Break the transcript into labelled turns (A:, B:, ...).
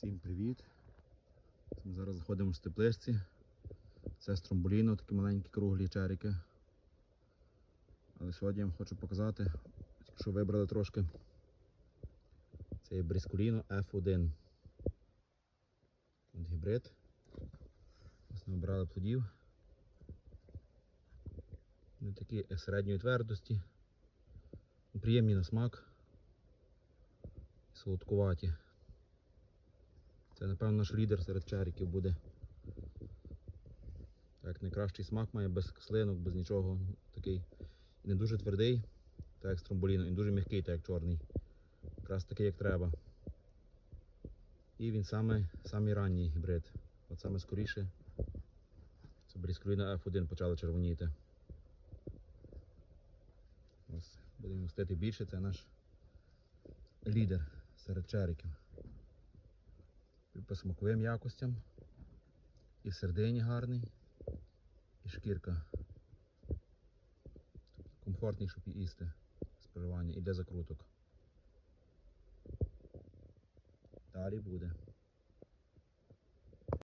A: Всім привіт! Ми зараз заходимо в тепличці. Це стромболіно, такі маленькі круглі черіки. Але сьогодні я вам хочу показати, що вибрали трошки. Це є брискуліно F1. От гібрид. Ось ми плодів. Вони такі середньої твердості. Приємні на смак. Солодкуваті. Це, напевно, наш лідер серед чариків буде. Так, найкращий смак має без кислинок, без нічого. Такий не дуже твердий, так як стромболіно, і дуже м'який, так як чорний. Якраз такий, як треба. І він саме, самий ранній гібрид. От саме скоріше. Це бріскуліна F1 почала червоніти. Ось, будемо містити більше, це наш лідер серед чариків. По смаковим якостям. І сердині гарний, і шкірка. Комфортний, щоб їсти споживання і для закруток. Далі буде.